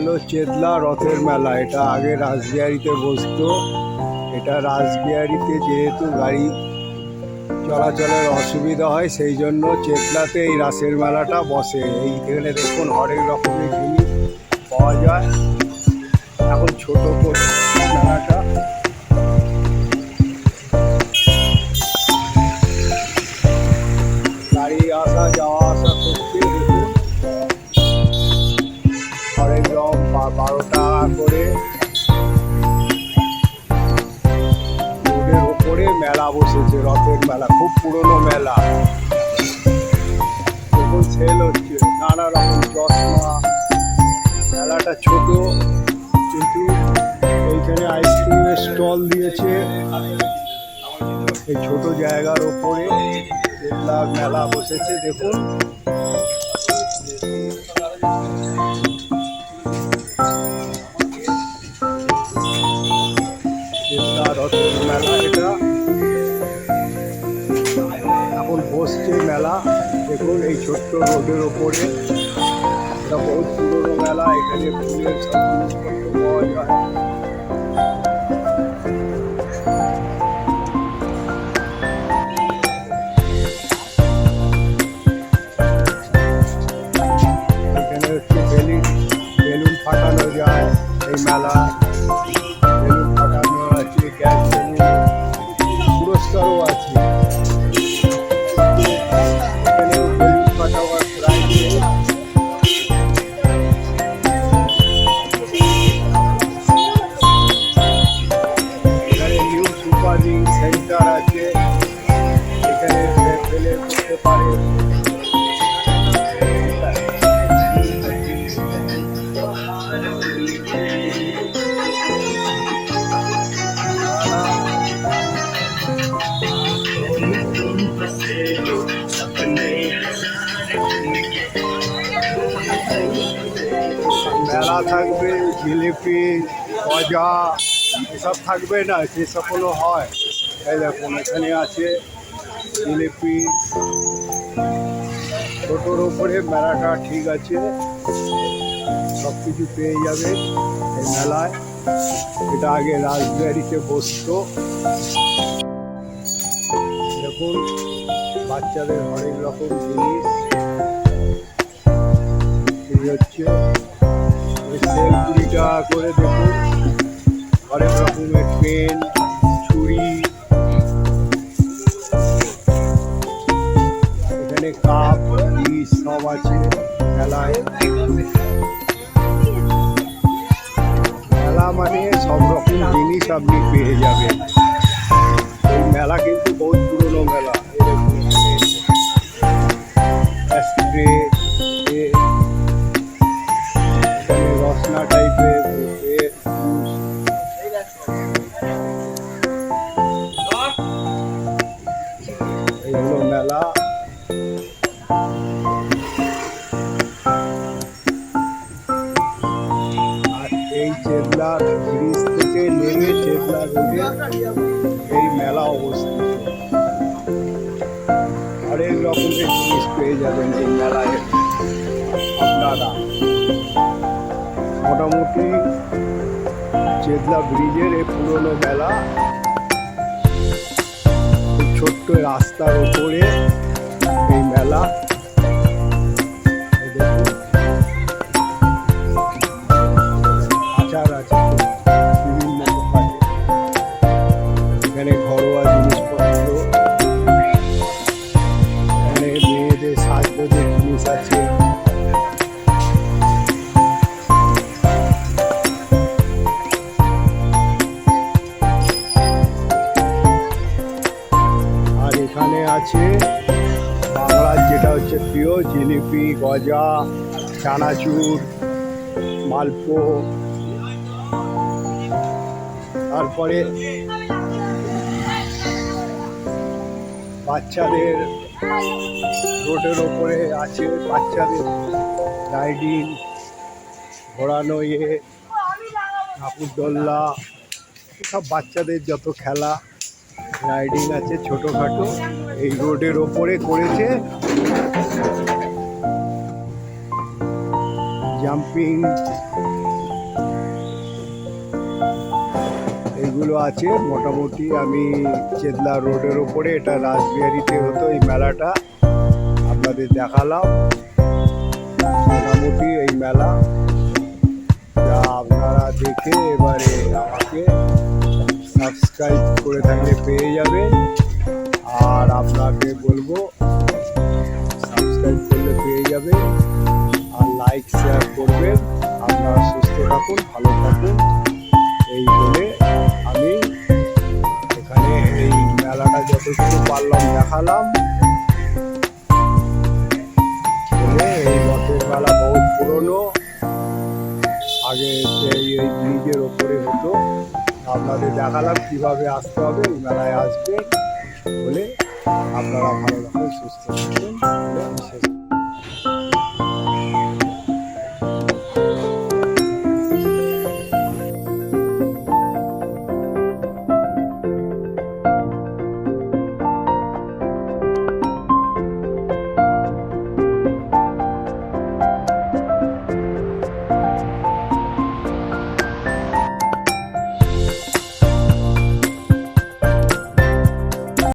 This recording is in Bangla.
হলো চেতলা রথের মেলা। এটা আগে রাসবিহারিতে বসতো। এটা রাসবিহারিতে যেহেতু গাড়ি চলাচলের অসুবিধা হয়, সেই জন্য চেতলাতে এই রাসের মেলাটা বসে। এইখানে দেখুন হরেক রকমের জিনিস পাওয়া যায়। এখন ছোট মেলাটা করে। রোডের ওপরে মেলা বসেছে, রথের মেলা, খুব পুরনো মেলা। সেল হচ্ছে, নানা রকম চশমা, মেলাটা ছোট, কিন্তু এইখানে আইসক্রিমের স্টল দিয়েছে। এই ছোট জায়গার ওপরে মেলা বসেছে, দেখুন। এখন বসছে মেলা। দেখুন, এই ছোট্ট রোডের ওপরে। এটা বহুত পুরোনো মেলা, এখানে ফুলের সব পাওয়া যায়। এখানে হচ্ছে বেলুন বেলুন যায় এই মেলা মেলা থাকবে জিলিপি গজা এসব থাকবে না, সে সকলও হয়। এই দেখুন, এখানে আছে জিলিপি ছোটোর ওপরে মেলাটা ঠিক আছে সব কিছু পেয়ে যাবে এই মেলায়। এটা আগে রাজবিহারিতে বসতো। দেখুন, বাচ্চাদের অনেক রকম জিনিস। হচ্ছে সেল কুড়ি করে দেখুন অনেক রকমের পেন ছুরি। এখানে কাপ সব আছে মেলায়। মেলা মানে সব রকম জিনিস আপনি পেয়ে যাবেন। এই মেলা কিন্তু বহুত পুরনো মেলা। এই হলো মেলা আর এই চেতলার ব্রিজ থেকে নেমে চেতলা রোডে এই মেলা অবস্থিত হরেক রকমের জিনিস পেয়ে যাবেন এই মেলায় আপনারা মোটামুটি চেতলা ব্রিজের এই পুরনো মেলা খুব ছোট্ট রাস্তার ওপরে এই মেলা। আচার এখানে ঘরোয়া এখানে মেয়েদের সাজগোজের জিনিস আছে। আছে। বাংলার যেটা হচ্ছে প্রিয়, জিলিপি, গজা, চানাচুর, মালপো। তারপরে বাচ্চাদের রোডের ওপরে আছে বাচ্চাদের রাইডিং, ঘোরানো ইয়ে নাকুরদোল্লা সব বাচ্চাদের যত খেলা। রাইডিং আছে ছোটোখাটো, এই রোডের ওপরে করেছে। জাম্পিং। এগুলো আছে, মোটামুটি আমি চেতলা রোডের ওপরে, এটা রাসবিহারিতে হতো এই মেলাটা। আপনাদের দেখালাম। মোটামুটি এই মেলা। যা আপনারা দেখে এবারে আমাকে সাবস্ক্রাইব করে থাকলে পেয়ে যাবেন আর আপনাকে বলব সাবস্ক্রাইব করলে পেয়ে যাবেন আর লাইক শেয়ার করবেন। আপনারা সুস্থ থাকুন, ভালো থাকুন। এই বলে আমি এখানে এই মেলাটা যতটুকু পারলাম দেখালাম। এই রথের মেলা বহুত পুরনো। আগে এই ব্রিজের ওপরে হতো। আপনাদের দেখালাম কীভাবে আসতে হবে এই মেলায় আসবে বলে আপনারা ভালো রাখুন সুস্থ থাকবেন